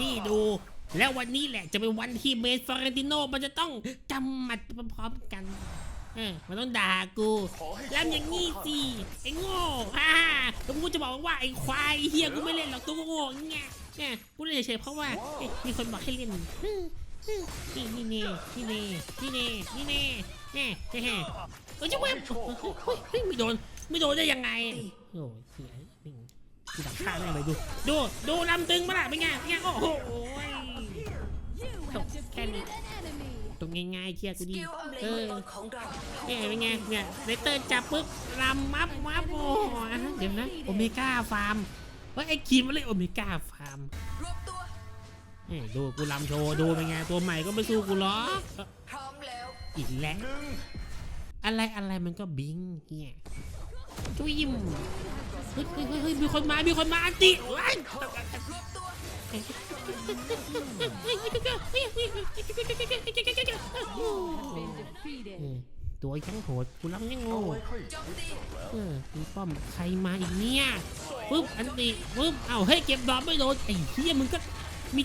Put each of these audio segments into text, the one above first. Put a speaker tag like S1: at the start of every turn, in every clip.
S1: นี่ดู แล้ววันนี้แหละจะเป็นวันที่เมสฟอเรนติโนมันจะต้องจำหมัดพร้อมๆกันเออมันต้องด่ากูแล้วอย่างงี้สิไอ้โง่ฮ่าแล้วกูจะบอกว่าไอ้ควายเฮียกูไม่เล่นหรอกตัวโง่เงี้ยเนี่ยกูเล่นเฉยๆเพราะว่าเอ๊ะมีคนบอกให้เล่นฮึ่มฮึ่มนี่นี่เน่นี่เน่นี่เน่นี่เน่แน่แน่เออจะเว็บเฮ้ยเฮ้ยไม่โดนไม่โดนได้ยังไงโอ้ยเสียนี่ กูดักฆ่าแม่งเลยดู ดู ดูลำตึงมาละเป็นไงเป็นไงโอ้โหตกแค่นี้ตรงง่ายๆเชี่ยกูดี
S2: กิลอัมเล
S1: เอนอ
S2: มังกรของเรา
S1: เนี่ยเป็นไงเนี่ยเลเตอร์จับปุ๊บรำมับมับโอ้โหเดี๋ยวนะ โอเมก้าฟาร์มเฮ้ยไอ้คีมมันเลยโอเมก้าฟาร์ม
S2: รวบตัว
S1: เนี่ยดูกูรำโชว์ดูเป็นไงตัวใหม่ก็ไม่สู้กูหรอกเอ้อ
S2: พร้อมแล้ว
S1: อีกแล้ว อะไรอะไรมันก็บิงเฮียจุ้ยมเฮ้ยเฮ้ยเฮ้ยเฮ้ยมีคนมา มีคนมาอันติว้ย
S2: ตัว
S1: เออตัวยังโหดกูรำยังโง่เออมีป้อมใครมาอีกเนี่ยปุ๊บอันติปุ๊บเอ้าเฮ้ยเก็บดอกไม่โดนไอ้เหี้ยมึงก็มี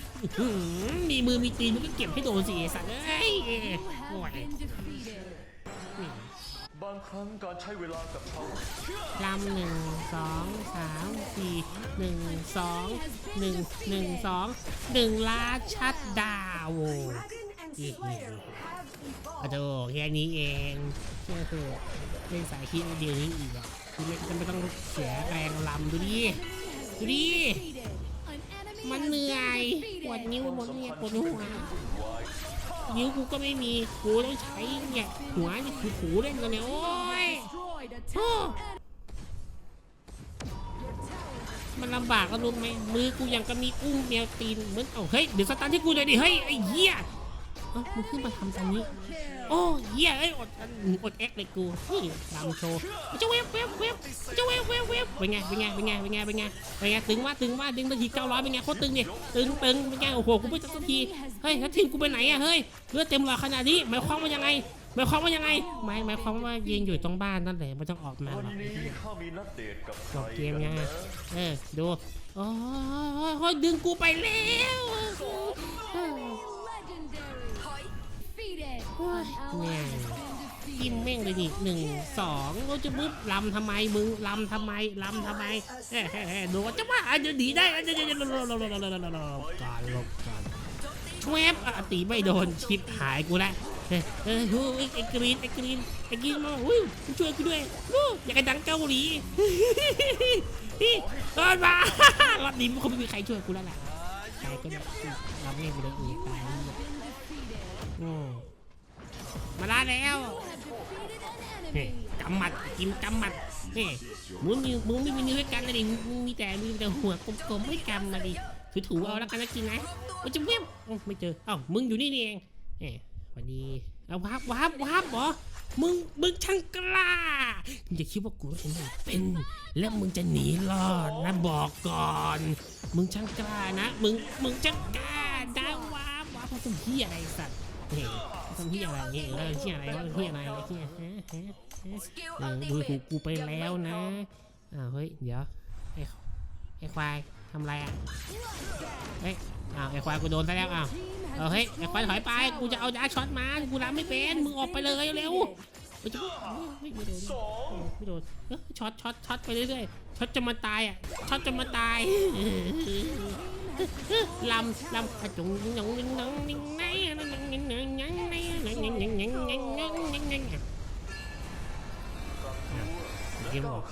S1: มีมือมีตีนมึงก็เก็บให้โดนสิไอ้สัตว์เอ้ยโอ้ย
S3: บางครั้งการใช้เวลากับเขา
S1: ลำหนึ่งสองสามสี่หนึ่งสองหนึ่งหนึ่งสองหนึ่งล้าชัดดาวโว้อีกอะโดแค่นี้เองเชื่อเถอะเล่นสายคิดเดียวนี้อีกอะคือไม่จะไม่ต้องเสียแรงลำดูดิดูดิมันเหนื่อยปวดนิ้วหมดเนี่ยปวดหัว นิ้วกูก็ไม่มี กูต้องใช้เนี่ยหัวนี่คือหูเล่นกันเนี่ยโอ้ยโอ้มันลำบากก็รู้ไหมมือกูยังก็มีอุ้งแมวตีนเหมือน เอาเฮ้ยเดี๋ยวสตาร์ทที่กูเลยดิเฮ้ยไอ้เหี้ย เอ้ามึงขึ้นมาทำตรงนี้ โอ้เหี้ยเอ้อดอดแอคเลยกูนี่ลำโชว์จ้าเวฟเวฟเวฟจ้าเวฟเวฟเวฟเป็นไงเป็นไงเป็นไงเป็นไงเป็นไงเป็นไงตึงว่าตึงว่าดึงนาทีเก้าร้อยเป็นไงโคตรตึงเนี่ยตึงตึงเป็นไงโอ้โหกูไม่จับสักทีเฮ้ยแล้วทีมกูไปไหนอะเฮ้ยเลือดเต็มหลอดขนาดนี้หมายความว่ายังไงหมายความว่ายังไงหมายหมายความว่ายืนอยู่ตรงบ้านนั่นแหละไม่ต้องออกมาหรอกจบเกมยัง
S3: น
S1: ไงเออดูโอ้โอ้ยดึงกูไปแล้ว กินแม่งเลยนี่หนึ่งสองเราจะบึ๊บลำทำไมมึงลำทำไมลำทำไมเฮ้เฮ้เฮ้ดูว่าจะว่าอาจจะดีได้อาจจะจะจะการลบกันชวบอะตีไม่โดนชิปหายกูละเฮ้ยเฮ้ยเฮ้ยไอ้กรีนไอ้กรีนไอ้กรีนมาอุ้ยช่วยกูด้วยอู้อยากให้ดังเกาหลีตอนมารอบนี้คงไม่มีใครช่วยกูแล้วล่ะใครก็ได้รับเล่นไปเลยอีกตายโอ้มาได้แล้ว เฮ้กำหมัดกินกำหมัดเฮ้ยมึงมีมึงไม่มีนิ้วให้กันนะดิมึงมีแต่มีแต่หัวกลมๆให้กำมาดิถูๆเอาแล้วกันนะกินนะมันจะเว็บเอ้าไม่เจอเอ้ามึงอยู่นี่เองเฮ้ยสวันดีเอาวับวับวับเหรอมึงมึงช่างกล้ามึงจะคิดว่ากูเป็นไม่เป็น แล้วมึงจะหนีรอดนะบอกก่อน มึงช่างกล้านะ มึงมึงช่างกล้านะวับวับเพราะเป็นที่อะไรสัตว์ เฮ้ยทำที่อะไรเนี่ยเออที่อะไรวะที่อะไรที่ฮะฮะฮะดู
S2: เม
S1: ถูกกูไปแล้วนะอ้าวเฮ้ยเดี๋ยวไอ้ไอ้ควายทำไรอะเฮ้ยอ้าวไอ้ควายกูโดนซะแล้วอ้าวเอาเฮ้ยไอ้ควายถอยไปกูจะเอาดาร์กช็อตมากูรับไม่เป็นมึงออกไปเลยเร็วไม่โดนไม่โดนเอ้ยช็อตช็อตช็อตไปเรื่อยๆช็อตจะมาตายอะช็อตจะมาตาย làm làm cả chúng nhong nhong nhong nhong này nó nhong nhong nhong nhong này nó nhong nhong nhong nhong nhong nhong nhong kiếm một